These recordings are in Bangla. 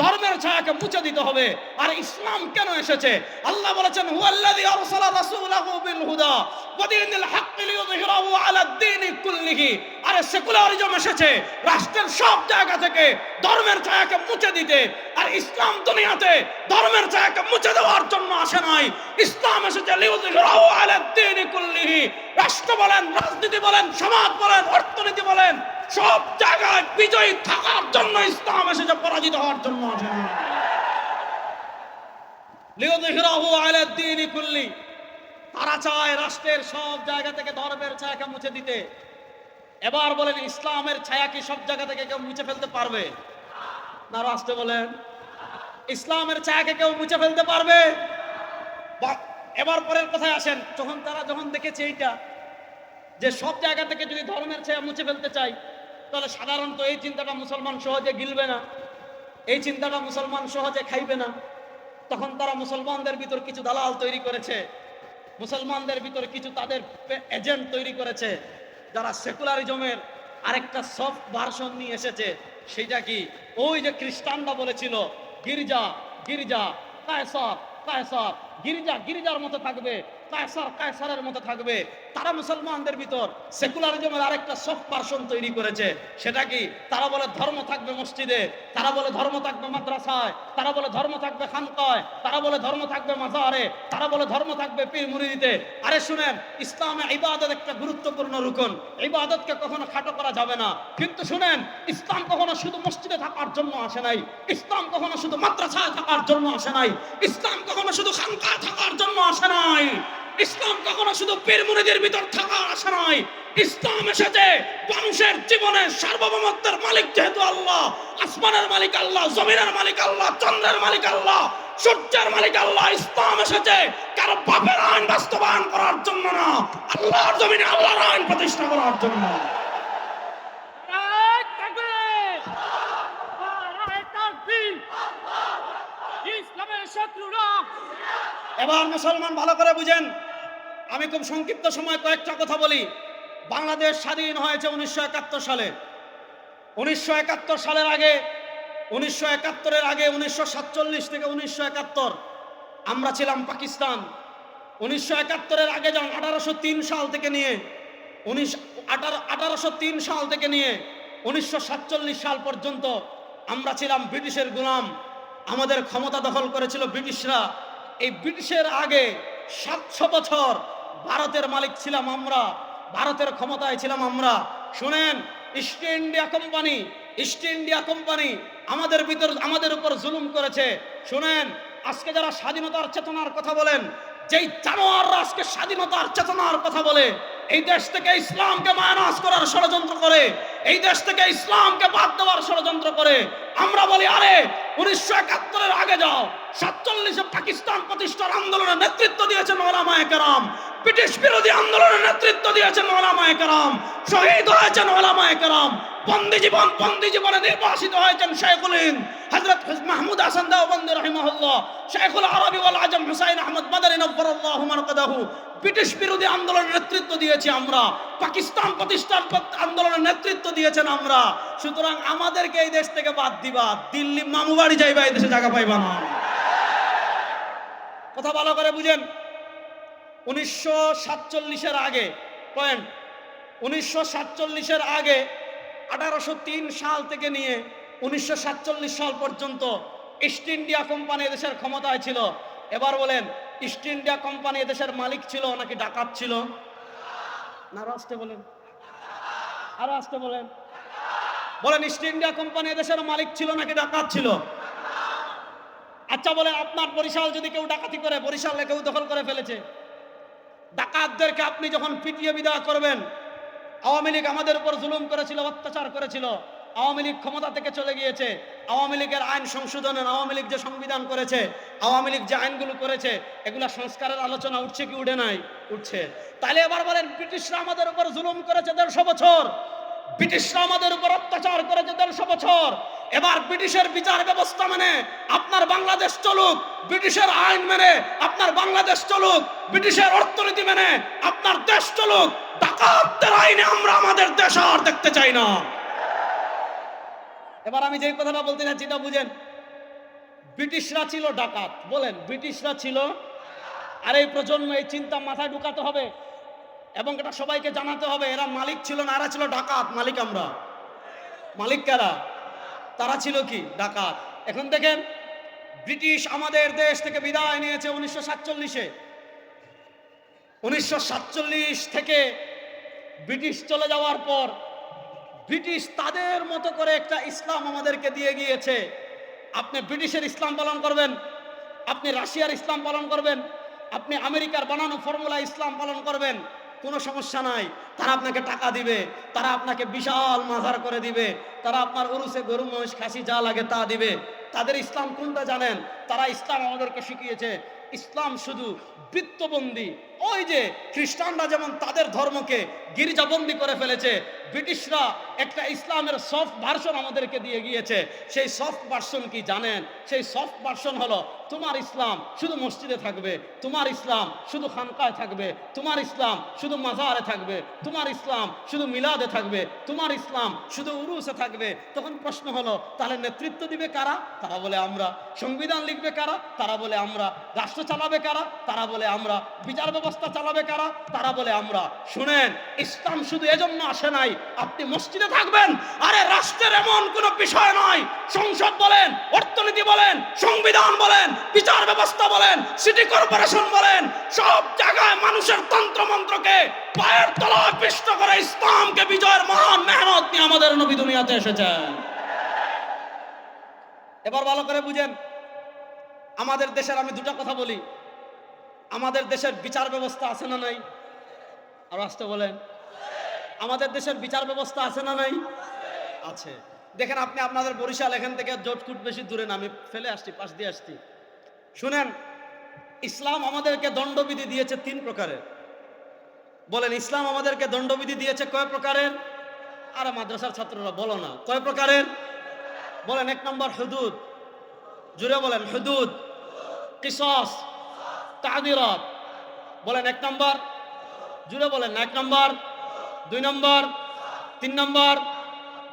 ধর্মের ছায়াকে মুছে দিতে হবে। আর ইসলাম কেন এসেছে? আল্লাহ বলেছেন, হুয়াল্লাযী আরসালা রাসূলাহু বিল হুদা ওয়া দীনিল হাক্কি লিইয়ুযহিরাহু আলা দ্বীনি কুল্লিহি। আরে সেকুলারিজম এসেছে। রাষ্ট্রের সব জায়গা থেকে ধর্মের ছায়াকে মুছে দিতে। আর ইসলাম দুনিয়াতে ধর্মের ছায়াকে মুছে দেওয়ার জন্য আসে নাই। ইসলাম এসেছে রাষ্ট্র বলেন, রাজনীতি বলেন, সমাজ বলেন, অর্থনীতি বলেন, সব জায়গায় বিজয়ী থাকার জন্য ইসলাম এসেছে, পরাজিত হওয়ার জন্য আসে না লিউযহিরাহু আলা দ্বীনি কুল্লি। তারা চায় রাষ্ট্রের সব জায়গা থেকে ধর্মের ছায়াকে মুছে দিতে। এবার বলেন, ইসলামের ছায়া কি সব জায়গা থেকে কেউ মুছে ফেলতে পারবে? না, রাষ্ট্রে বলেন ইসলামের ছায়াকে কেউ মুছে ফেলতে পারবে? এবার পরের কথায় আসেন। যখন তারা যখন দেখেছে এইটা, যে সব জায়গা থেকে যদি ধর্মের ছায়া মুছে ফেলতে চাই তাহলে সাধারণত এই চিন্তাটা মুসলমান সহজে গিলবে না। এই চিন্তাটা মুসলমান সহজে খাইবে না। তখন তারা মুসলমানদের ভিতর কিছু দালাল তৈরি করেছে। মুসলমানদের ভিতর কিছু তাদের এজেন্ট তৈরি করেছে, যারা সেকুলারিজমের আরেকটা সফট ভার্সন নিয়ে এসেছে। সেটা কি? ওই যে খ্রিস্টানরা বলেছিল গির্জা গির্জা কায়সার কায়সার গির্জা গির্জার মতো থাকবে। কায়সার, কায়সারের মতো থাকবে। তারা মুসলমানদের ভিতর সেকুলারিজমের আরেকটা সফট পার্সন তৈরি করেছে। সেটা কি? তারা বলে ধর্ম থাকবে মসজিদে, তারা বলে ধর্ম থাকবে মাদ্রাসায়, তারা বলে ধর্ম থাকবে তারা বলে ধর্ম থাকবে মাজারে, তারা বলে ধর্ম থাকবে পীর আরে শুনেন, ইসলামে ইবাদত একটা গুরুত্বপূর্ণ রুকন। কখনো খাটো করা যাবে না। কিন্তু শুনেন, ইসলাম কখনো শুধু মসজিদে থাকার জন্য আসে নাই। ইসলাম কখনো শুধু মাদ্রাসায় থাকার জন্য আসে নাই। ইসলাম কখনো শুধু খানকায় থাকার জন্য আসে নাই। ইসলাম কখনো শুধু পীর মুরিদের ভিতর থাকার আসে নাই ইসলাম এসেছে মানুষের জীবনে সার্বভৌমত্বের মালিক যেহেতু আল্লাহ আসমানের মালিক আল্লাহ জমিনের মালিক আল্লাহ চন্দ্রের মালিক আল্লাহ সূর্যের মালিক আল্লাহ ইসলাম এসেছে কারও বাপের আইন বাস্তবায়ন করার জন্য না আল্লাহর জমিনে আল্লাহর আইন প্রতিষ্ঠা করার জন্য। এবার মুসলমান ভালো করে বুঝেন। আমি খুব সংক্ষিপ্ত সময় কয়েকটা কথা বলি। বাংলাদেশ স্বাধীন হয়েছে উনিশশো একাত্তর সালে। উনিশশো একাত্তর সালের আগে, উনিশশো একাত্তরের আগে উনিশশো সাতচল্লিশ থেকে উনিশশো একাত্তর আমরা ছিলাম পাকিস্তান। উনিশশো একাত্তরের আগে যেমন আঠারোশো তিন সাল থেকে নিয়ে, উনিশ আঠারো, আঠারোশো তিন সাল থেকে নিয়ে, উনিশশো সাতচল্লিশ সাল পর্যন্ত আমরা ছিলাম ব্রিটিশের গুলাম। আমাদের ক্ষমতা দখল করেছিল ব্রিটিশরা। এই ব্রিটিশের আগে সাতশো বছর ভারতের মালিক ছিলাম আমরা, ভারতের ক্ষমতায় ছিলাম আমরা। শুনেন East India company East India company আমাদের ভিতর, আমাদের উপর জুলুম করেছে। শুনেন, আজকে যারা স্বাধীনতার চেতনার কথা বলেন, যেই জানোয়াররা আজকে স্বাধীনতার চেতনার কথা বলে, এই দেশ থেকে ইসলামকে মায়ানাস করার ষড়যন্ত্র করে, এই দেশ থেকে ইসলামকে বাদ দেওয়ার ষড়যন্ত্র করে, আমরা বলি, আরে, উনিশশো একাত্তরের আগে যাও, সাতচল্লিশে পাকিস্তান প্রতিষ্ঠার আন্দোলনের নেতৃত্ব দিয়েছেন ওলামায়ে কেরাম। ব্রিটিশ বিরোধী আন্দোলনের নেতৃত্ব দিয়েছেন ওলামায়ে কেরাম। শহীদ হয়েছেন ওলামায়ে কেরাম। বন্দি জীবন, বন্দি জীবনে নির্বাসিত হয়েছেন শেখুল হযরত মাহমুদ হাসান দেওবন্দি রাহিমাহুল্লাহ, শেখুল আরবি ওয়াল আজম হুসাইন আহমদ মাদানী নব্বরাল্লাহু মারকাদাহু। ব্রিটিশ বিরোধী আন্দোলনের নেতৃত্ব দিয়েছি আমরা। পাকিস্তান প্রতিষ্ঠান আন্দোলনের নেতৃত্ব দিয়েছেন আমরা। সুতরাং আমাদেরকে এই দেশ থেকে বাদ দিবা। দিল্লি মামু বাড়ি যাইবা, এই দেশে জায়গা পাইবা না। কথা ভালো করে বুঝেন। উনিশশো সাতচল্লিশের আগে, পয়েন্ট, উনিশশো সাতচল্লিশের আগে আঠারোশো তিন সাল থেকে নিয়ে উনিশশো সাতচল্লিশ সাল পর্যন্ত ইস্ট ইন্ডিয়া কোম্পানি এদেশের ক্ষমতায় ছিল। এবার বলেন, ইস্ট ইন্ডিয়া কোম্পানি এদেশের মালিক ছিল নাকি ডাকাত ছিল? না আসতে বলেন। আরও আসতে বলেন। বলেন, ইস্ট ইন্ডিয়া কোম্পানি এদেশের মালিক ছিল নাকি ডাকাত ছিল? আচ্ছা বলেন, আপনার বরিশাল যদি কেউ ডাকাতি করে, বরিশালে কেউ দখল করে ফেলেছে? ডাকাতদেরকে আপনি যখন পিটিয়ে বিদায় করবেন, আওয়ামী লীগ আমাদের উপর জুলুম করেছিল, অত্যাচার করেছিল, আওয়ামী লীগ ক্ষমতা থেকে চলে গিয়েছে, আওয়ামী লীগের আইন সংশোধনের আওয়ামী লীগ যে সংবিধান করেছে, আওয়ামী লীগ যে আইনগুলো করেছে, এগুলো সংস্কারের আলোচনা উঠছে কি উঠে নাই? উঠছে। তাহলে এবার বলেন, ব্রিটিশরা আমাদের উপর জুলুম করেছে দেড়শো বছর, ব্রিটিশরা আমাদের উপর অত্যাচার করেছে দেড়শো বছর এবার ব্রিটিশের বিচার ব্যবস্থা মেনে আপনার বাংলাদেশ চলুক, ব্রিটিশের আইন মেনে আপনার বাংলাদেশ চলুক, ব্রিটিশের অর্থনীতি মেনে আপনার দেশ চলুক, ডাকাতদের আইনে আমরা আমাদের দেশ আর দেখতে চাই না। এবার আমি যে কথাটা বলতে চাচ্ছি এটা বুঝেন, ব্রিটিশরা ছিল ডাকাত, বলেন, ব্রিটিশরা ছিল, আর এই প্রজন্ম এই চিন্তা মাথায় ঢুকাতে হবে এবং এটা সবাইকে জানাতে হবে, এরা মালিক ছিল না, এরা ছিল ডাকাত, মালিক আমরা। মালিক কারা? তারা ছিল কি? ডাকাত। এখন দেখেন, ব্রিটিশ আমাদের দেশ থেকে বিদায় নিয়েছে উনিশশো সাতচল্লিশে। উনিশশো সাতচল্লিশ থেকে ব্রিটিশ চলে যাওয়ার পর ব্রিটিশ তাদের মতো করে একটা ইসলাম আমাদেরকে দিয়ে গিয়েছে। আপনি ব্রিটিশের ইসলাম পালন করবেন, আপনি রাশিয়ার ইসলাম পালন করবেন, আপনি আমেরিকার বানানো ফর্মুলা ইসলাম পালন করবেন কোনো সমস্যা নাই। তারা আপনাকে টাকা দিবে, তারা আপনাকে বিশাল মাজার করে দিবে, তারা আপনার উরুসে গরু, মহিষ, খাসি যা লাগে তা দিবে। তাদের ইসলাম কোনটা জানেন? তারা ইসলাম আমাদেরকে শিখিয়েছে, ইসলাম শুধু বৃত্তবন্দি। ওই যে খ্রিস্টানরা যেমন তাদের ধর্মকে গির্জাবন্দি করে ফেলেছে ব্রিটিশরা একটা ইসলামের সফট ভার্সন আমাদেরকে দিয়ে গিয়েছে। সেই সফট ভার্সন কি জানেন? সেই সফট ভার্সন হলো তোমার ইসলাম শুধু মসজিদে থাকবে, তোমার ইসলাম শুধু খানকায় থাকবে, তোমার ইসলাম শুধু মাজারে থাকবে, তোমার ইসলাম শুধু মিলাদে থাকবে, তোমার ইসলাম শুধু উরুসে থাকবে। তখন প্রশ্ন হলো, তাহলে নেতৃত্ব দিবে কারা? তারা বলে আমরা। সংবিধান লিখবে কারা? তারা বলে আমরা। রাষ্ট্র চালাবে কারা? তারা বলে আমরা। বিচার ব্যবস্থা চালাবে কারা? তারা বলে আমরা। শুনেন, ইসলাম শুধু এজন্য আসে নাই আপনি মসজিদে থাকবেন। আরে রাষ্ট্রের এমন কোনো বিষয় নয়। সংসদ বলেন, অর্থনীতি বলেন, সংবিধান বলেন, বিচার ব্যবস্থা বলেন, সিটি কর্পোরেশন বলেন, সব জায়গায় মানুষের তন্ত্র মন্ত্রকে পায়ের তলায় পিষ্ট করে ইসলামকে বিজয়ের মহান মেহনত নিয়ে আমাদের নবী দুনিয়াতে এসেছেন। এবার ভালো করে বুঝেন, আমাদের দেশের আমি দুটো কথা বলি। আমাদের দেশের বিচার ব্যবস্থা আছে না নাই? আর আসতে বলেন আমাদের দেশের বিচার ব্যবস্থা আছে না নাই? আছে। দেখেন আপনি আপনাদের বরিশাল এখান থেকে জোটকুট বেশি দূরে না, আমি ফেলে আসছি, পাশ দিয়ে আসছি। শুনেন, ইসলাম আমাদেরকে দণ্ডবিধি দিয়েছে তিন প্রকারের। বলেন, ইসলাম আমাদেরকে দণ্ডবিধি দিয়েছে কয় প্রকারের? আরে মাদ্রাসার ছাত্ররা, বলো না, কয় প্রকারের? বলেন, এক নম্বর হুদুদ। জুড়ে বলেন, হুদুদ, কিসস তাদিরত বলেন, এক নম্বর? জুড়ে বলেন, এক নম্বর? দুই নম্বর, তিন নম্বর,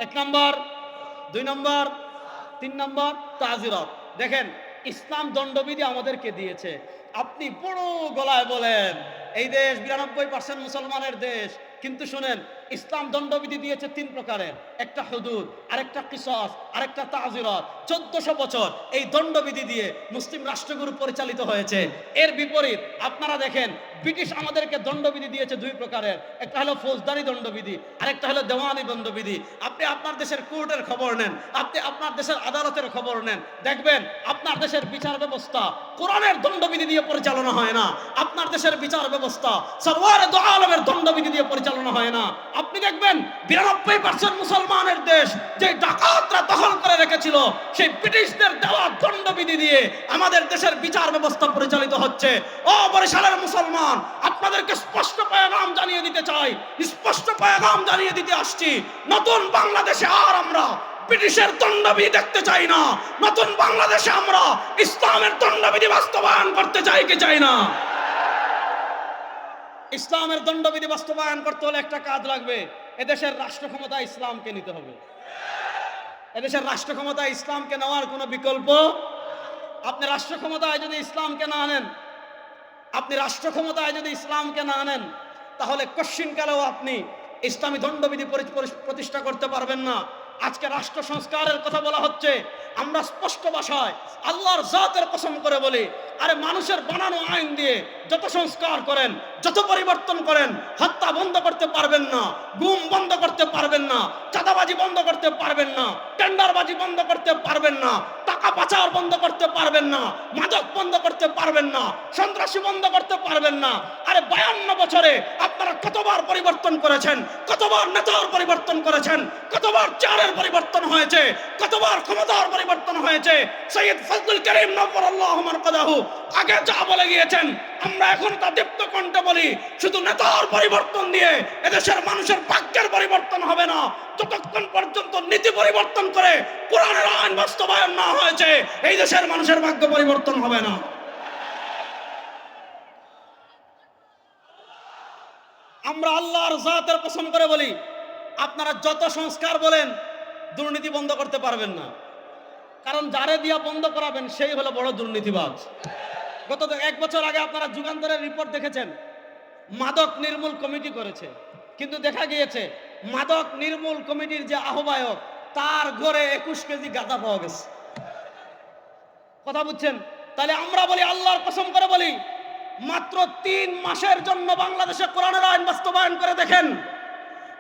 এক নম্বর, দুই নম্বর, তিন নম্বর, তাজিরত। দেখেন, ইসলাম দণ্ডবিধি আমাদেরকে দিয়েছে। আপনি বড় গলায় বলেন, এই দেশ বিরানব্বই পার্সেন্ট মুসলমানের দেশ। কিন্তু শুনেন ইসলাম দণ্ডবিধি দিয়েছে তিন প্রকারের। একটা হুদুদ, আরেকটা কিসস, আরেকটা তাজিরত। চোদ্দশো বছর এই দণ্ডবিধি দিয়ে মুসলিম রাষ্ট্রগুরু পরিচালিত হয়েছে। এর বিপরীত, আপনারা দেখেন, ব্রিটিশ আমাদেরকে দণ্ডবিধি দিয়েছে দুই প্রকারের। একটা হলো ফৌজদারি দণ্ডবিধি, আরেকটা হলো দেওয়ানি দণ্ডবিধি। আপনি আপনার দেশের কোর্টের খবর নেন, আপনি আপনার দেশের আদালতের খবর নেন। দেখবেন, আপনার দেশের বিচার ব্যবস্থা কোরআনের দণ্ডবিধি দিয়ে পরিচালনা হয় না। আপনার দেশের বিচার ব্যবস্থা সরওয়ারে দণ্ডবিধি দিয়ে পরিচালনা হয় না। আপনি দেখবেন বিরানব্বই পার্সেন্ট মুসলমানের দেশ যে ডাকাতরা দখল করে রেখেছিল, সেই ব্রিটিশদের দেওয়া দণ্ডবিধি দিয়ে আমাদের দেশের বিচার ব্যবস্থা পরিচালিত হচ্ছে। ও বরিশালের মুসলমান, আপনাদেরকে স্পষ্ট পায়গাম জানিয়ে দিতে চাই, স্পষ্ট পায়গাম জানিয়ে দিতে আসছি, নতুন বাংলাদেশে আর আমরা ব্রিটিশের দণ্ডবিধি দেখতে চাই না, নতুন বাংলাদেশে আমরা ইসলামের দণ্ডবিধি বাস্তবায়ন করতে চাই কি চাই না? ইসলামের দণ্ডবিধি বাস্তবায়ন করতে হলে একটা কাজ লাগবে। এদেশের রাষ্ট্র ক্ষমতা ইসলামকে নিতে হবে। এদেশের রাষ্ট্র ক্ষমতা ইসলামকে নেওয়ার কোনো বিকল্প আপনি রাষ্ট্র ক্ষমতায় যদি ইসলামকে না আনেন, আপনি রাষ্ট্র ক্ষমতায় যদি ইসলামকে না আনেন, তাহলে কশ্চিনকালেও আপনি ইসলামী দণ্ডবিধি পরি- পরি- প্রতিষ্ঠা করতে পারবেন না। আজকে রাষ্ট্র সংস্কারের কথা বলা হচ্ছে। আমরা স্পষ্ট ভাষায় আল্লাহর জাতের কসম করে বলি, আরে মানুষের বানানো আইন দিয়ে যত সংস্কার করেন, যত পরিবর্তন করেন, হত্যা বন্ধ করতে পারবেন না, গুম বন্ধ করতে পারবেন না, চাঁদাবাজি বন্ধ করতে পারবেন না, টেন্ডারবাজি বন্ধ করতে পারবেন না, টাকা পাচার বন্ধ করতে পারবেন না, মাদক বন্ধ করতে পারবেন না, সন্ত্রাসী বন্ধ করতে পারবেন না। আরে বায়ান্ন বছরে আপনারা কতবার পরিবর্তন করেছেন, কতবার নেতার পরিবর্তন করেছেন, কতবার চারের পরিবর্তন হয়েছে, কতবার ক্ষমতার পরিবর্তন হয়েছে, সৈয়দ ফজলুল করিম নব্বর আল্লাহ কদাহু আগে যা বলে গিয়েছেন, আমরা এখন তা দীপ্ত কণ্ঠে বলি, শুধু নেতার পরিবর্তন দিয়ে এদেশের মানুষের ভাগ্যের পরিবর্তন হবে না, যতক্ষণ পর্যন্ত নীতি পরিবর্তন করে কোরআনের আইন বাস্তবায়ন না হয়েছে, এই দেশের মানুষের ভাগ্য পরিবর্তন হবে না। আমরা আল্লাহর জাতের পছন্দ করে বলি, আপনারা যত সংস্কার বলেন দুর্নীতি বন্ধ করতে পারবেন না। কারণ যারে দিয়া বন্ধ করাবেন, সেই হলো বড় দুর্নীতিবাজ। গত এক বছর আগে আপনারা যুগান্তরের রিপোর্ট দেখেছেন, মাদক নির্মূল কমিটি করেছে। কিন্তু দেখা গিয়েছে, মাদক নির্মূল কমিটির যে আহ্বায়ক, তার ঘরে একুশ কেজি গাঁজা পাওয়া গেছে। কথা বুঝছেন? তাহলে আমরা বলি, আল্লাহর কসম করে বলি, মাত্র তিন মাসের জন্য বাংলাদেশে কোরআনের আইন বাস্তবায়ন করে দেখেন।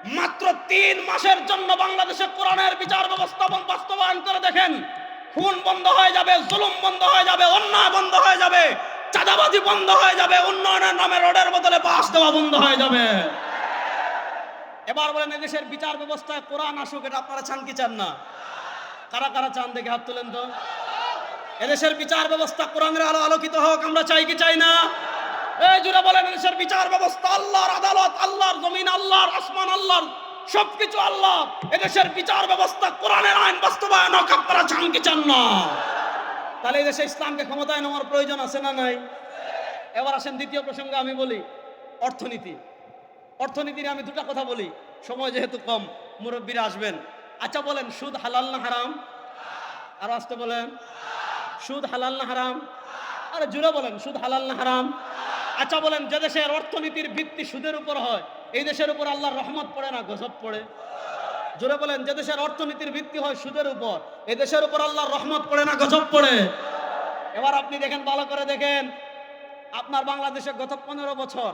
মাত্র তিন মাসের জন্য বাংলাদেশে কোরআনের বিচার ব্যবস্থা বন- বাস্তবায়ন করে দেখেন। খুন বন্ধ হয়ে যাবে, জুলুম বন্ধ হয়ে যাবে, অন্যায় বন্ধ হয়ে যাবে, চাঁদাবাজি বন্ধ হয়ে যাবে, উন্নয়নের নামে রোডের বদলে বাস দেওয়া বন্ধ হয়ে যাবে। এবার বলেন, এদেশের বিচার ব্যবস্থায় কোরআন আসুক, এটা আপনারা চান কি চান না? কারা কারা চান দেখে হাত তুলেন তো? এদেশের বিচার ব্যবস্থা কোরআনের আলো আলোকিত হোক, আমরা চাই কি চাই না? এই জুড়ে বলেন, এদেশের বিচার ব্যবস্থা, আল্লাহর আদালত, আল্লাহর জমিন, আল্লাহর আসমান, আল্লাহর সবকিছু আল্লাহ। এদেশের বিচার ব্যবস্থা কোরআনের আইন বাস্তবায়ন হোক, আপনারা চান কি চান না। তাহলে এদেশে ইসলামকে ক্ষমতায় নেওয়ার প্রয়োজন আছে না নাই? এবার আসেন দ্বিতীয় প্রসঙ্গে আমি বলি, অর্থনীতি। অর্থনীতির আমি দুটা কথা বলি, সময় যেহেতু কম, মুরব্বীরা আসবেন। আচ্ছা বলেন, সুদ হালাল না হারাম? আর আসতে বলেন, সুদ হালাল না হারাম? আরে জুড়ে বলেন, সুদ হালাল না হারাম? আচ্ছা বলেন, যে দেশের অর্থনীতির ভিত্তি সুদের উপর হয়, এই দেশের উপর আল্লাহর রহমত পড়ে না, গজব পড়ে? জোরে বলেন, যে দেশের অর্থনীতির ভিত্তি হয় সুদের উপর, এই দেশের উপর আল্লাহর রহমত পড়ে না, গজব পড়ে? এবার আপনি দেখেন, ভালো করে দেখেন, আপনার বাংলাদেশে গত পনেরো বছর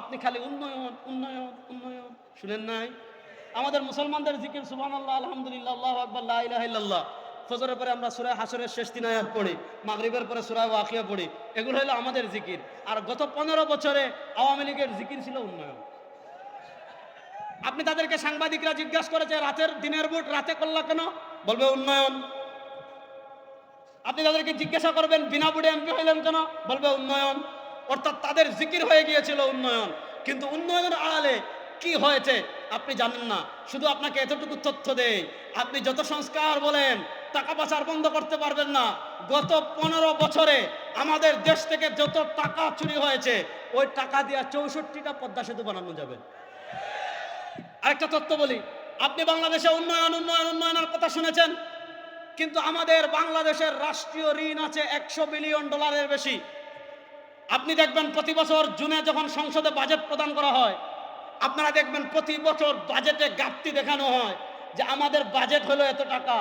আপনি খালি উন্নয়ন উন্নয়ন উন্নয়ন, শুনেন নাই? আমাদের মুসলমানদের জিকির সুবান আল্লাহ আলহামদুলিল্লাহ, আল্লাহ আকবর ফজরের পরে আমরা সুরায় হাসরের শেষ দিন আয়াত পড়ি, মাগরিবের পরে সুরায় ওয়াকিয়া পড়ি, এগুলো হলো আমাদের জিকির। আর গত পনেরো বছরে আওয়ামী লীগের জিকির ছিল উন্নয়ন। আপনি তাদেরকে সাংবাদিকরা জিজ্ঞাসা করেছে রাতের দিনের ভোট রাতে করলা কেন? বলবে উন্নয়ন। আপনি তাদেরকে জিজ্ঞাসা করবেন, বিনা বুড়ে এমপি হইলেন কেন? বলবে উন্নয়ন। অর্থাৎ তাদের জিকির হয়ে গিয়েছিল উন্নয়ন। কিন্তু উন্নয়নের আড়ালে কি হয়েছে আপনি জানেন না। শুধু আপনাকে এতটুকু তথ্য দেই। আপনি যত সংস্কার বলেন টাকা পাচার বন্ধ করতে পারবেন না। গত পনেরো বছরে আমাদের দেশ থেকে যত টাকা চুরি হয়েছে, ওই টাকা দিয়ে চৌষট্টিটা পদ্মা সেতু বানানো যাবে। আরেকটা তথ্য বলি, আপনি বাংলাদেশে উন্নয়ন উন্নয়ন, উন্নয়নের কথা শুনেছেন, কিন্তু আমাদের বাংলাদেশের রাষ্ট্রীয় ঋণ আছে একশো বিলিয়ন ডলারের বেশি। আপনি দেখবেন প্রতি বছর জুনে যখন সংসদে বাজেট প্রদান করা হয়, আপনারা দেখবেন প্রতি বছর বাজেটে ঘাটতি দেখানো হয় যে আমাদের বাজেট হলো এত টাকা।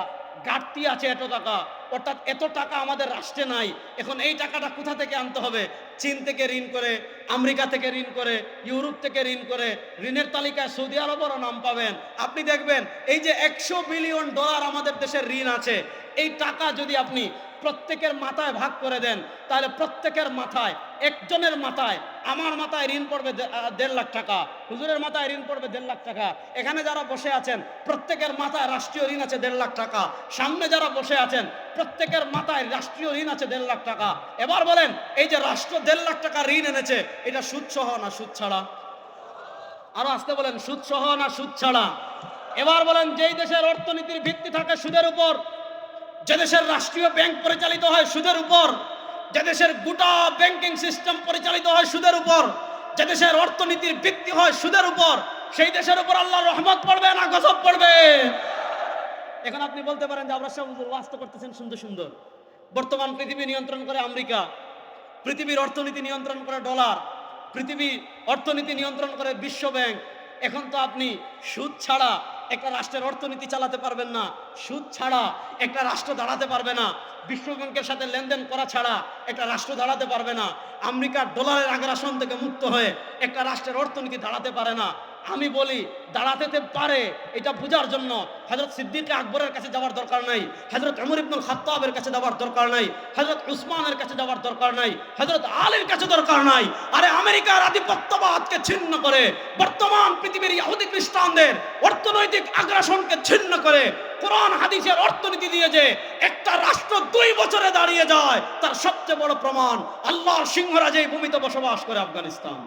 ঘাটতি আছে এত টাকা। অর্থাৎ এত টাকা আমাদের রাষ্ট্রে নাই। এখন এই টাকাটা কোথা থেকে আনতে হবে? চীন থেকে ঋণ করে, আমেরিকা থেকে ঋণ করে, ইউরোপ থেকে ঋণ করে, ঋণের তালিকায় সৌদি আরবেরও নাম পাবেন। আপনি দেখবেন, এই যে একশো বিলিয়ন ডলার আমাদের দেশের ঋণ আছে, এই টাকা যদি আপনি প্রত্যেকের মাথায় ভাগ করে দেন। তাহলে প্রত্যেকের মাথায়, একজনের মাথায়, আমার মাথায় ঋণ পড়বে দেড় লাখ টাকা, হুজুরের মাথায় ঋণ পড়বে দেড় লাখ টাকা। এখানে যারা বসে আছেন, প্রত্যেকের মাথায় রাষ্ট্রীয় ঋণ আছে দেড় লাখ টাকা। সামনে যারা বসে আছেন, প্রত্যেকের মাথায় রাষ্ট্রীয় ঋণ আছে দেড় লাখ টাকা। এবার বলেন, এই যে রাষ্ট্র দেড় লাখ টাকা ঋণ এনেছে, এটা সুদ সহ না সুদ ছাড়া? আরও আসতে বলেন, সুদ সহ না সুদ ছাড়া? এবার বলেন, যেই দেশের অর্থনীতির ভিত্তি থাকে সুদের উপর যে দেশের রাষ্ট্রীয় ব্যাংক পরিচালিত হয় সুদের উপর, যে দেশের গোটা ব্যাংকিং সিস্টেম পরিচালিত হয় সুদের উপর, যে দেশের অর্থনীতির ভিত্তি হয় সুদের উপর, সেই দেশের উপর আল্লাহ রহমত পড়বে না গজব পড়বে? এখন আপনি বলতে পারেন যে আমরা সব ওয়াস্ত করতেছেন সুন্দর সুন্দর। বর্তমান পৃথিবী নিয়ন্ত্রণ করে আমেরিকা, পৃথিবীর অর্থনীতি নিয়ন্ত্রণ করে ডলার, পৃথিবী অর্থনীতি নিয়ন্ত্রণ করে বিশ্ব ব্যাংক। এখন তো আপনি সুদ ছাড়া একটা রাষ্ট্রের অর্থনীতি চালাতে পারবেন না। সুদ ছাড়া একটা রাষ্ট্র দাঁড়াতে পারবে না। বিশ্বব্যাংকের সাথে লেনদেন করা ছাড়া একটা রাষ্ট্র দাঁড়াতে পারবে না। আমেরিকার ডলারের আগ্রাসন থেকে মুক্ত হয়ে একটা রাষ্ট্রের অর্থনীতি দাঁড়াতে পারে না। আমি বলি, দাঁড়াতে পারে, এটা বোঝার জন্য। হজরত সিদ্দিক আকবরের কাছে যাওয়ার দরকার নাই হজরত আমর ইবনুল খাত্তাবের কাছে যাওয়ার দরকার নাই হজরত উসমানের কাছে যাওয়ার দরকার নাই হজরত আলীর কাছে দরকার নাই। আরে আমেরিকার আধিপত্যবাদকে ছিন্ন করে, বর্তমান পৃথিবীর ইহুদি খ্রিস্টানদের অর্থনৈতিক আগ্রাসনকে ছিন্ন করে, কোরআন, হাদিসের অর্থনীতি দিয়ে যে একটা রাষ্ট্র দুই বছরে দাঁড়িয়ে যায়, তার সবচেয়ে বড় প্রমাণ, আল্লাহর সিংহরাজ ভূমিতে বসবাস করে আফগানিস্তান।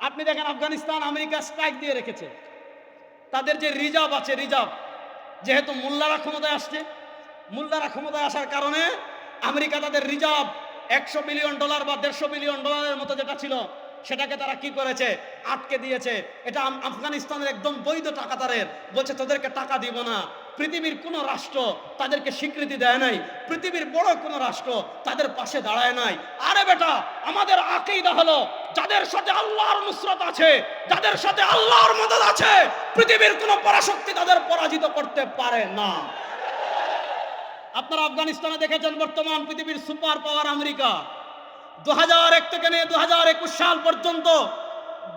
আপনি দেখেন আফগানিস্তান আমেরিকা স্ট্রাইক দিয়ে রেখেছে। তাদের যে রিজার্ভ আছে রিজার্ভ যেহেতু মোল্লারা ক্ষমতায় আসছে, মোল্লারা ক্ষমতায় আসার কারণে আমেরিকা তাদের রিজার্ভ একশো বিলিয়ন ডলার বা দেড়শো বিলিয়ন ডলারের মতো যেটা ছিল, সেটাকে তারা কি করেছে? আটকে দিয়েছে। এটা আফগানিস্তানের একদম বৈধ টাকা তাদের বলছে, তোদেরকে টাকা দিব না। পৃথিবীর কোনো রাষ্ট্র তাদেরকে স্বীকৃতি দেয় নাই। পৃথিবীর বড় কোনো রাষ্ট্র তাদের পাশে দাঁড়ায় নাই। আরে বেটা, আমাদের আকিদা হলো যাদের সাথে আল্লাহর নুসরত আছে, যাদের সাথে আল্লাহর মদত আছে, পৃথিবীর কোন পরাশক্তি তাদের পরাজিত করতে পারে না। আপনারা আফগানিস্তানে দেখেছেন বর্তমান পৃথিবীর সুপার পাওয়ার আমেরিকা। দু হাজার এক থেকে নিয়ে দুহাজার একুশ সাল পর্যন্ত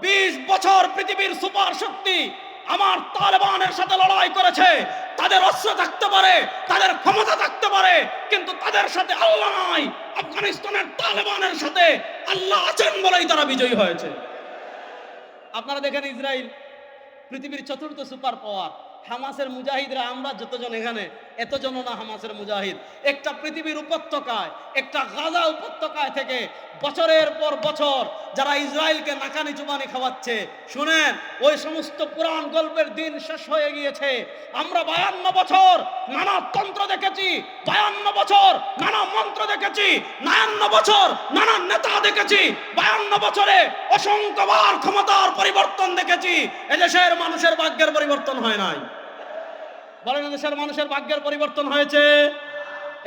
বিশ বছর পৃথিবীর সুপার শক্তি আমার তালেবানের সাথে লড়াই করেছে। তাদের অস্ত্র থাকতে পারে, তাদের ক্ষমতা থাকতে পারে, কিন্তু তাদের সাথে আল্লাহ নাই। আফগানিস্তানের তালেবানের সাথে আল্লাহ আছেন বলেই তারা বিজয়ী হয়েছে। আপনারা দেখেন ইসরায়েল পৃথিবীর চতুর্থ সুপার পাওয়ার, হামাসের মুজাহিদরা, আমরা যতজন এখানে এতজন না হামাসের মুজাহিদ, একটা পৃথিবীর উপত্যকায়, একটা গাজা উপত্যকায় থেকে বছরের পর বছর যারা ইসরায়েলকে নাকানি চুবানি খাওয়াচ্ছে, শুনেন, ওই সমস্ত পুরাণ গল্পের দিন শেষ হয়ে গিয়েছে। আমরা বায়ান্ন বছর নানা তন্ত্র দেখেছি, বায়ান্ন বছর নানা মন্ত্র দেখেছি, নায়ান্ন বছর নানা নেতা দেখেছি, বায়ান্ন বছরে অসংখ্যবার ক্ষমতার পরিবর্তন দেখেছি। এদেশের মানুষের ভাগ্যের পরিবর্তন হয় নাই। বলেন এদেশের মানুষের ভাগ্যের পরিবর্তন হয়েছে।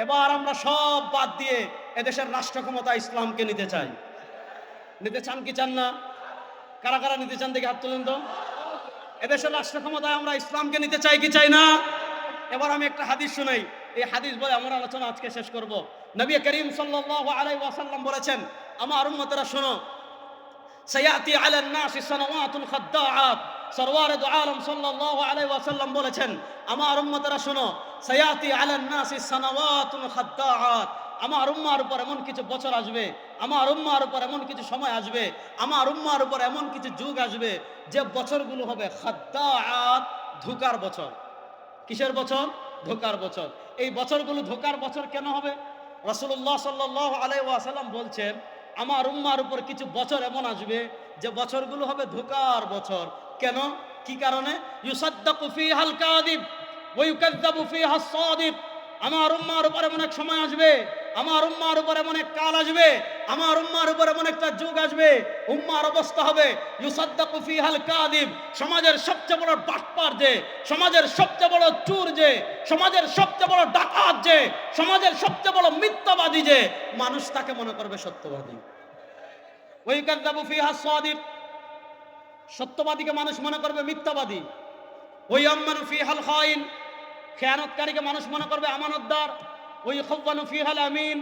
এবার আমরা সব বাদ দিয়ে এদেশের রাষ্ট্র ক্ষমতা ইসলামকে নিতে চাই। নিতে চান কি চান না? কারা কারা নিতে চান দেখে হাত তুলেন তো। এদেশের রাষ্ট্র ক্ষমতায় আমরা ইসলামকে নিতে চাই কি চাই না? এবার আমি একটা হাদিস শুনাই। এই হাদিস বলে আমার আলোচনা আজকে শেষ করব। নবী করিম সাল্লাল্লাহু আলাইহি ওয়াসাল্লাম বলেছেন, আমার উম্মতেরা শোনো, সায়াতি আলান নাসি সানাওয়াতুল খাদ্দাআত। সরওয়ার আলম সাল্লাল্লাহু আলাইহি ওয়াসাল্লাম বলেছেন, আমার উম্মতেরা শোনো, সায়াতি আলান নাসি সানাওয়াতুল খাদ্দাআত আমার উম্মার উপর এমন কিছু বছর আসবে, আমার উম্মার উপর এমন কিছু সময় আসবে, আমার উম্মার উপর এমন কিছু যুগ আসবে যে বছরগুলো হবে খাদ্দাআত ধোকার বছর। কিসের বছর? ধোকার বছর। এই বছরগুলো ধোকার বছর কেন হবে? রাসূলুল্লাহ সাল্লাল্লাহু আলাইহি ওয়াসাল্লাম বলছেন, আমার উম্মার উপর কিছু বছর এমন আসবে যে বছরগুলো হবে ধোকার বছর। কেন? কি কারণে? সাদিক। আমার উম্মার উপর এমন এক সময় আসবে, আমার উম্মার উপর এমন এক কাল আসবে, আমার উম্মার উপর এমন একটা যুগ আসবে, উম্মার অবস্থা হবে ইউসাদ্দাকু ফিহাল কাযিব। সমাজের সবচেয়ে বড় বাটপার যে, সমাজের সবচেয়ে বড় চুর যে, সমাজের সবচেয়ে বড় ডাকাত যে, সমাজের সবচেয়ে বড় মিথ্যাবাদী যে, মানুষ তাকে মনে করবে সত্যবাদী। ওই কাদ্দাবু ফিহা সাদিক। সত্যবাদীকে মানুষ মনে করবে মিথ্যাবাদী। ওই আম্মানু ফিহাল খাইন খেয়ানতকারীকে মানুষ মনে করবে আমানতদার। ওই খব্বানু ফিহাল আমিন,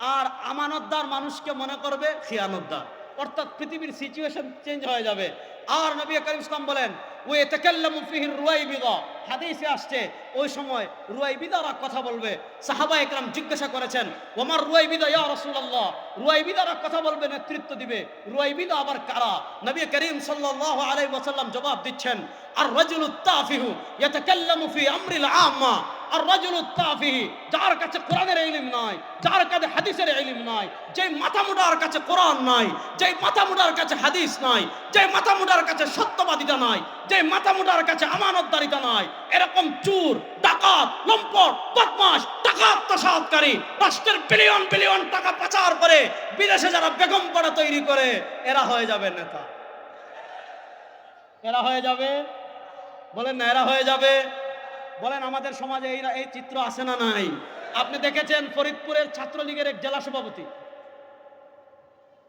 আর আমানতদার মানুষকে মনে করবে খেয়ানতদার। অর্থাৎ পৃথিবীর সিচুয়েশন চেঞ্জ হয়ে যাবে। আর নবী করিম ইসলাম বলেন ওই এতেকাল্লামু ফিহির রুয়াইবিদা। হাদিসে আসছে, ওই সময় রুয়াইবিদারা কথা বলবে। সাহাবা একরাম জিজ্ঞাসা করেছেন, ওমার রুয়াইবিদা ইয়া রাসূলুল্লাহ? রুয়াইবিদারা কথা বলবে, নেতৃত্ব দিবে। রুয়াইবিদা আবার কারা? নবী করিম সাল্লাল্লাহু আলাইহি ওয়াসাল্লাম জবাব দিচ্ছেন, আর রাজুলুত তাফিহু ইয়াতাকাল্লামু ফি আমরিল আম্মা। আর রাজুলু তাফিহি, যার কাছে কোরআনের ইলম নাই, যার কাছে হাদিসের ইলম নাই যে মাথামুডার কাছে কোরআন নাই যে মাথামুডার কাছে হাদিস নাই যে মাথামুডার কাছে সত্যবাদিতা নাই যে মাথামুডার কাছে আমানতদারিতা নাই, এরকম চুর, ডাকাত, লম্পট বদমাস টাকা আত্মসাৎকারী রাষ্ট্রের বিলিয়ন বিলিয়ন টাকা পাচার করে বিদেশে যারা বেগম পড়া তৈরি করে, এরা হয়ে যাবে নেতা। এরা হয়ে যাবে? বলেন না, এরা হয়ে যাবে? বলেন, আমাদের সমাজে এই এই চিত্র আছে না নাই? আপনি দেখেছেন ফরিদপুরের ছাত্রলীগের এক জেলা সভাপতি?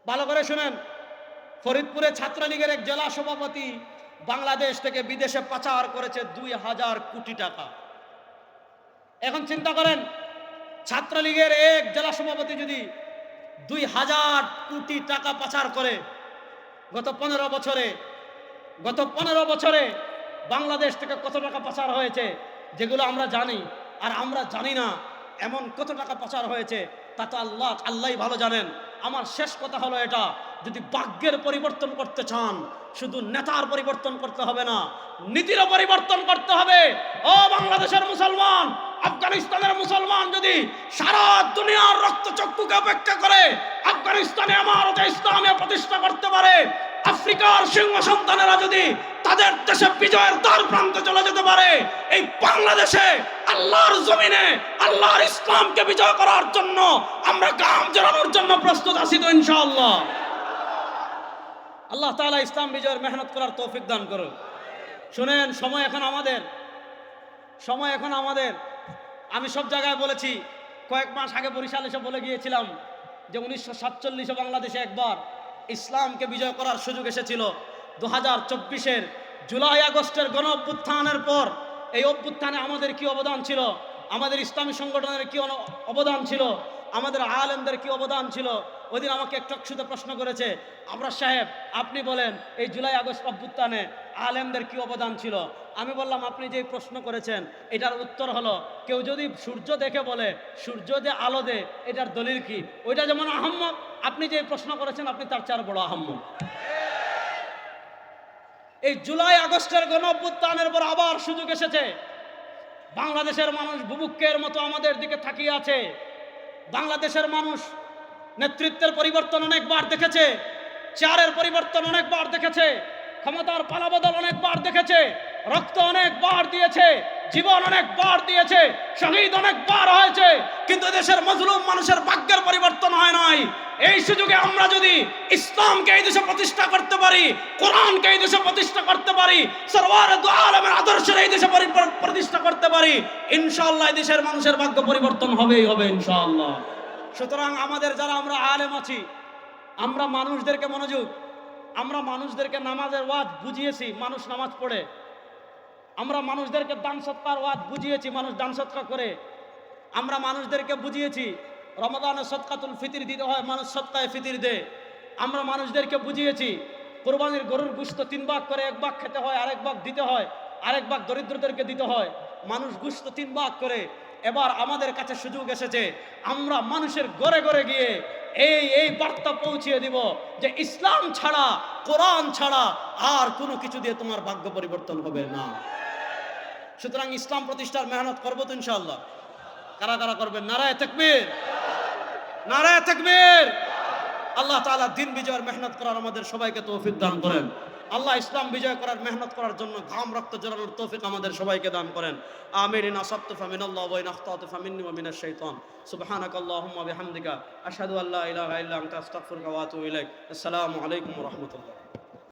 ভালো করে শুনেন। ফরিদপুরের ছাত্রলীগের এক জেলা সভাপতি বাংলাদেশ থেকে বিদেশে পাচার করেছে দুই হাজার কোটি টাকা। এখন চিন্তা করেন, ছাত্রলীগের এক জেলা সভাপতি যদি দুই হাজার কোটি টাকা পাচার করে, গত পনেরো বছরে, গত পনেরো বছরে বাংলাদেশ থেকে কত টাকা পাচার হয়েছে? যেগুলো আমরা জানি আর আমরা জানি না, এমন কত টাকা পাচার হয়েছে, তা তো আল্লাহ আল্লাহই ভালো জানেন। আমার শেষ কথা হলো এটা, যদি ভাগ্যের পরিবর্তন করতে চান, শুধু নেতার পরিবর্তন করতে হবে না, নীতিরও পরিবর্তন করতে হবে। ও বাংলাদেশের মুসলমান, আফগানিস্তানের মুসলমান যদি সারা দুনিয়ার রক্তচক্ষুকে অপেক্ষা করে, আফগানিস্তানে আমার ইসলামে প্রতিষ্ঠা করতে পারে আফ্রিকার সিংহ সন্তানেরা যদি তাদের দেশে বিজয়ের দ্বার প্রান্তে চলে যেতে পারে, এই বাংলাদেশে আল্লাহর জমিনে, আল্লাহর ইসলামকে বিজয় করার জন্য আমরা গাম জড়ানোর জন্য প্রস্তুত আছি তো ইনশাআল্লাহ। আল্লাহ তাআলা ইসলাম বিজয়ের মেহনত করার তৌফিক দান করুন শুনেন, সময় এখন আমাদের। সময় এখন আমাদের। আমি সব জায়গায় বলেছি, কয়েক মাস আগে বরিশাল এসে বলে গিয়েছিলাম যে উনিশশো সাতচল্লিশে বাংলাদেশে একবার ইসলামকে বিজয় করার সুযোগ এসেছিল। দু হাজার চব্বিশের জুলাই আগস্টের গণ অভ্যুত্থানের পর এই অভ্যুত্থানে আমাদের কি অবদান ছিল? আমাদের ইসলামী সংগঠনের কি অবদান ছিল? আমাদের আলেমদের কি অবদান ছিল? ওই দিন আমাকে একটু একটুতে প্রশ্ন করেছে আমরা সাহেব, আপনি বলেন, এই জুলাই আগস্ট অভ্যুত্থানে আলেমদের কি অবদান ছিল? আমি বললাম, আপনি যে প্রশ্ন করেছেন, এটার উত্তর হলো, কেউ যদি সূর্য দেখে বলে, সূর্য যে আলো দে, এটার দলিল কি? ওইটা যেমন আহম্মক, আপনি যে প্রশ্ন করেছেন, আপনি তার চার বড় আহম্মক। এই জুলাই আগস্টের গণ অভ্যুত্থানের পর আবার সুযোগ এসেছে। বাংলাদেশের মানুষ বুবুক্ষের মতো আমাদের দিকে থাকিয়ে আছে। বাংলাদেশের মানুষ নেতৃত্বের পরিবর্তন অনেকবার দেখেছে, চেয়ারের পরিবর্তন অনেকবার দেখেছে, ক্ষমতার পালাবদল অনেকবার দেখেছে, রক্ত অনেকবার দিয়েছে। জীবন অনেকবার দিয়েছে, শহীদ অনেকবার হয়েছে, কিন্তু দেশের মজলুম মানুষের ভাগ্যের পরিবর্তন হয় নাই। এই সুযোগে আমরা যদি ইসলামকে এই দেশে প্রতিষ্ঠা করতে পারি, কোরআনকে এই দেশে প্রতিষ্ঠা করতে পারি, সরওয়ার আলমের আদর্শের এই দেশে প্রতিষ্ঠা করতে পারি ইনশাল্লাহ এই দেশের মানুষের ভাগ্য পরিবর্তন হবেই হবে, ইনশাআল্লাহ। সুতরাং আমাদের যারা আমরা আলেম আছি, আমরা মানুষদেরকে মনোযোগ, আমরা মানুষদেরকে নামাজের ওয়াজ বুঝিয়েছি, মানুষ নামাজ পড়ে। আমরা মানুষদেরকে দান সৎকার ওয়াদ বুঝিয়েছি, মানুষ দান সৎকার করে। আমরা মানুষদেরকে বুঝিয়েছি রমাদানে সৎকাতুল ফিতির দিতে হয়, মানুষ সৎকায় ফিতির দে আমরা মানুষদেরকে বুঝিয়েছি, কোরবানির গরুর গুস্ত তিন ভাগ করে এক ভাগ খেতে হয়, আরেক ভাগ দিতে হয়, আরেক ভাগ দরিদ্রদেরকে দিতে হয়। মানুষ গুস্ত তিন ভাগ করে। এবার আমাদের কাছে সুযোগ এসেছে, আমরা মানুষের ঘরে ঘরে গিয়ে এই এই বার্তা পৌঁছিয়ে দিব যে ইসলাম ছাড়া, কোরআন ছাড়া আর কোনো কিছু দিয়ে তোমার ভাগ্য পরিবর্তন হবে না। সুতরাং ইসলাম প্রতিষ্ঠার মেহনত করব তো ইনশাল্লাহ কারা কারা করবেন? নারায় তকবীর। নারায় তকবীর। আল্লাহ তাআলা দিন বিজয়ের মেহনত করার আমাদের সবাইকে তৌফিক দান করেন। আল্লাহ ইসলাম বিজয় করার মেহনত করার জন্য ঘাম রক্ত জড়ানোর তৌফিক আমাদের সবাইকে দান করেন। আমির ইন আসাবতু ফামিনাল্লাহ ওয়া ইন আখতাতু ফামিন্নি ওয়া মিনাশ শাইতান। সুবহানাকাল্লাহুম্মা বিহামদিকা। আশহাদু আল্লা ইলাহা ইল্লা আনতা, আস্তাগফিরুকা ওয়া আতুবু ইলাইক। আসসালামু আলাইকুম ওয়া রাহমাতুল্লাহ।